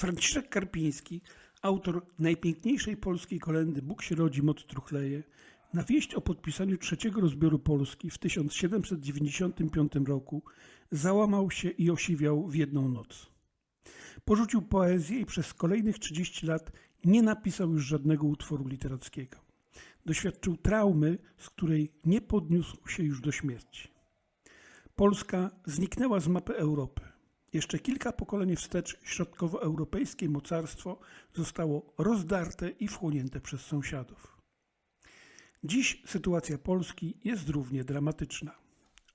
Franciszek Karpiński, autor najpiękniejszej polskiej kolendy Bóg się rodzi, moc truchleje, na wieść o podpisaniu trzeciego rozbioru Polski w 1795 roku załamał się i osiwiał w jedną noc. Porzucił poezję i przez kolejnych 30 lat nie napisał już żadnego utworu literackiego. Doświadczył traumy, z której nie podniósł się już do śmierci. Polska zniknęła z mapy Europy. Jeszcze kilka pokoleń wstecz środkowoeuropejskie mocarstwo zostało rozdarte i wchłonięte przez sąsiadów. Dziś sytuacja Polski jest równie dramatyczna.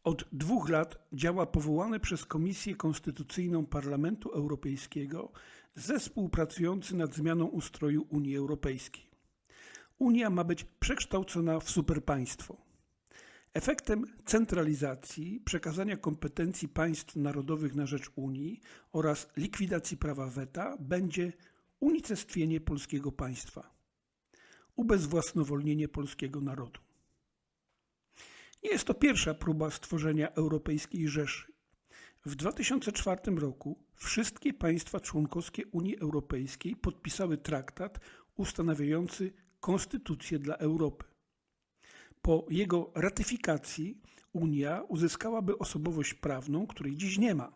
Od dwóch lat działa powołany przez Komisję Konstytucyjną Parlamentu Europejskiego zespół pracujący nad zmianą ustroju Unii Europejskiej. Unia ma być przekształcona w superpaństwo. Efektem centralizacji, przekazania kompetencji państw narodowych na rzecz Unii oraz likwidacji prawa weta będzie unicestwienie polskiego państwa, ubezwłasnowolnienie polskiego narodu. Nie jest to pierwsza próba stworzenia Europejskiej Rzeszy. W 2004 roku wszystkie państwa członkowskie Unii Europejskiej podpisały traktat ustanawiający konstytucję dla Europy. Po jego ratyfikacji Unia uzyskałaby osobowość prawną, której dziś nie ma.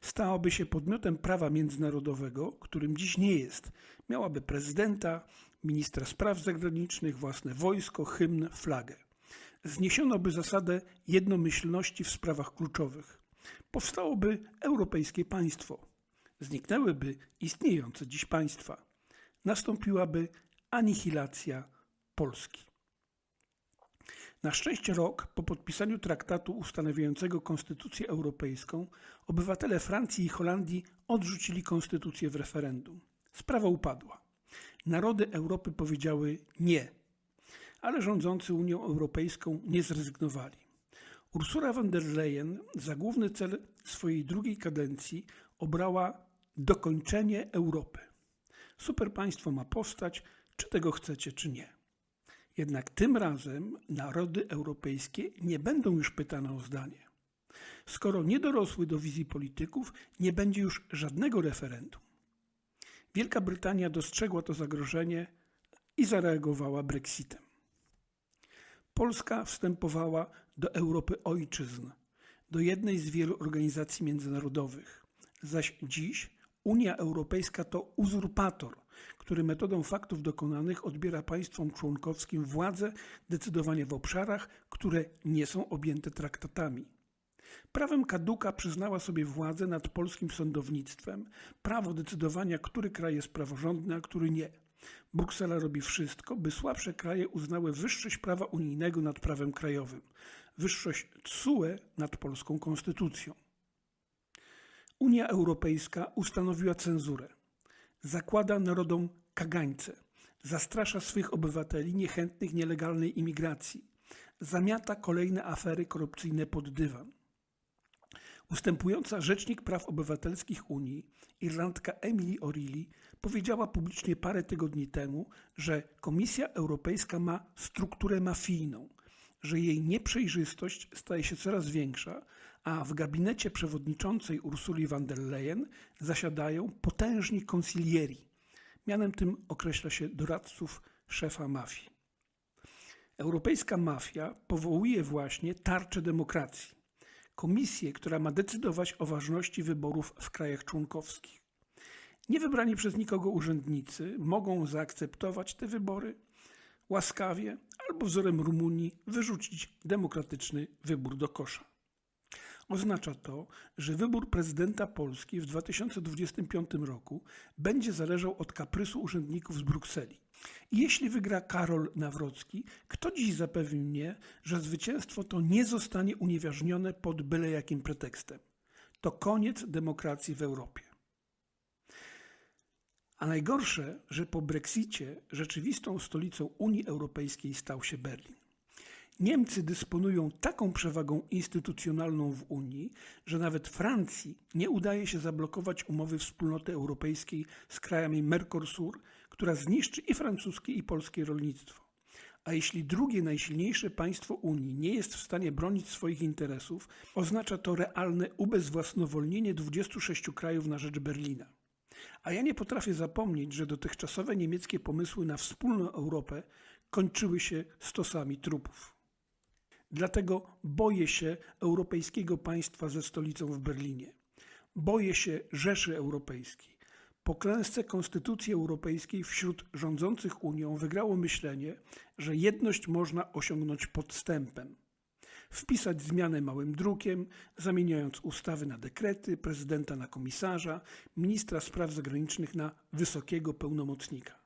Stałaby się podmiotem prawa międzynarodowego, którym dziś nie jest. Miałaby prezydenta, ministra spraw zagranicznych, własne wojsko, hymn, flagę. Zniesiono by zasadę jednomyślności w sprawach kluczowych. Powstałoby europejskie państwo. Zniknęłyby istniejące dziś państwa. Nastąpiłaby anihilacja Polski. Na szczęście rok po podpisaniu traktatu ustanawiającego Konstytucję Europejską, obywatele Francji i Holandii odrzucili konstytucję w referendum. Sprawa upadła. Narody Europy powiedziały nie, ale rządzący Unią Europejską nie zrezygnowali. Ursula von der Leyen za główny cel swojej drugiej kadencji obrała dokończenie Europy. Superpaństwo ma postać, czy tego chcecie, czy nie. Jednak tym razem narody europejskie nie będą już pytane o zdanie. Skoro nie dorosły do wizji polityków, nie będzie już żadnego referendum. Wielka Brytania dostrzegła to zagrożenie i zareagowała Brexitem. Polska wstępowała do Europy ojczyzn, do jednej z wielu organizacji międzynarodowych, zaś dziś Unia Europejska to uzurpator, który metodą faktów dokonanych odbiera państwom członkowskim władzę decydowania w obszarach, które nie są objęte traktatami. Prawem kaduka przyznała sobie władzę nad polskim sądownictwem, prawo decydowania, który kraj jest praworządny, a który nie. Bruksela robi wszystko, by słabsze kraje uznały wyższość prawa unijnego nad prawem krajowym, wyższość TSUE nad polską konstytucją. Unia Europejska ustanowiła cenzurę. Zakłada narodom kagańce. Zastrasza swych obywateli niechętnych nielegalnej imigracji. Zamiata kolejne afery korupcyjne pod dywan. Ustępująca Rzecznik Praw Obywatelskich Unii, Irlandka Emily O'Reilly, powiedziała publicznie parę tygodni temu, że Komisja Europejska ma strukturę mafijną, że jej nieprzejrzystość staje się coraz większa, a w gabinecie przewodniczącej Ursuli von der Leyen zasiadają potężni konsilieri. Mianem tym określa się doradców szefa mafii. Europejska mafia powołuje właśnie tarczę demokracji. Komisję, która ma decydować o ważności wyborów w krajach członkowskich. Niewybrani przez nikogo urzędnicy mogą zaakceptować te wybory łaskawie albo wzorem Rumunii wyrzucić demokratyczny wybór do kosza. Oznacza to, że wybór prezydenta Polski w 2025 roku będzie zależał od kaprysu urzędników z Brukseli. Jeśli wygra Karol Nawrocki, kto dziś zapewni mnie, że zwycięstwo to nie zostanie unieważnione pod byle jakim pretekstem? To koniec demokracji w Europie. A najgorsze, że po Brexicie rzeczywistą stolicą Unii Europejskiej stał się Berlin. Niemcy dysponują taką przewagą instytucjonalną w Unii, że nawet Francji nie udaje się zablokować umowy wspólnoty europejskiej z krajami Mercosur, która zniszczy i francuskie, i polskie rolnictwo. A jeśli drugie najsilniejsze państwo Unii nie jest w stanie bronić swoich interesów, oznacza to realne ubezwłasnowolnienie 26 krajów na rzecz Berlina. A ja nie potrafię zapomnieć, że dotychczasowe niemieckie pomysły na wspólną Europę kończyły się stosami trupów. Dlatego boję się europejskiego państwa ze stolicą w Berlinie. Boję się Rzeszy Europejskiej. Po klęsce Konstytucji Europejskiej wśród rządzących Unią wygrało myślenie, że jedność można osiągnąć podstępem. Wpisać zmianę małym drukiem, zamieniając ustawy na dekrety, prezydenta na komisarza, ministra spraw zagranicznych na wysokiego pełnomocnika.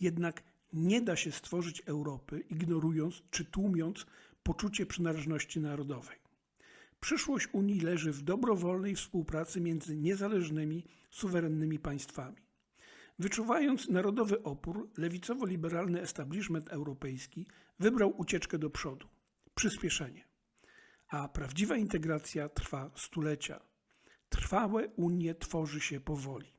Jednak nie da się stworzyć Europy, ignorując czy tłumiąc poczucie przynależności narodowej. Przyszłość Unii leży w dobrowolnej współpracy między niezależnymi, suwerennymi państwami. Wyczuwając narodowy opór, lewicowo-liberalny establishment europejski wybrał ucieczkę do przodu, przyspieszenie. A prawdziwa integracja trwa stulecia. Trwałe Unie tworzy się powoli.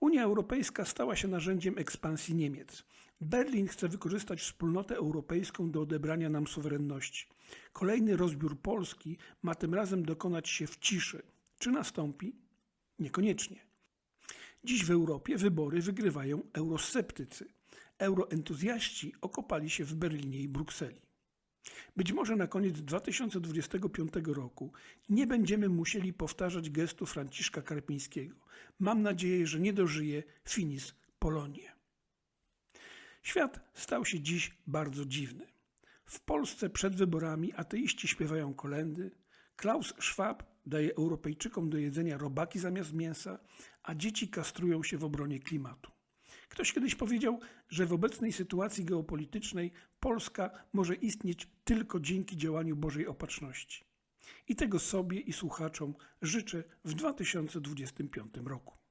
Unia Europejska stała się narzędziem ekspansji Niemiec. Berlin chce wykorzystać wspólnotę europejską do odebrania nam suwerenności. Kolejny rozbiór Polski ma tym razem dokonać się w ciszy. Czy nastąpi? Niekoniecznie. Dziś w Europie wybory wygrywają eurosceptycy. Euroentuzjaści okopali się w Berlinie i Brukseli. Być może na koniec 2025 roku nie będziemy musieli powtarzać gestu Franciszka Karpińskiego. Mam nadzieję, że nie dożyje finis Polonie. Świat stał się dziś bardzo dziwny. W Polsce przed wyborami ateiści śpiewają kolendy, Klaus Schwab daje Europejczykom do jedzenia robaki zamiast mięsa, a dzieci kastrują się w obronie klimatu. Ktoś kiedyś powiedział, że w obecnej sytuacji geopolitycznej Polska może istnieć tylko dzięki działaniu Bożej Opatrzności. I tego sobie i słuchaczom życzę w 2025 roku.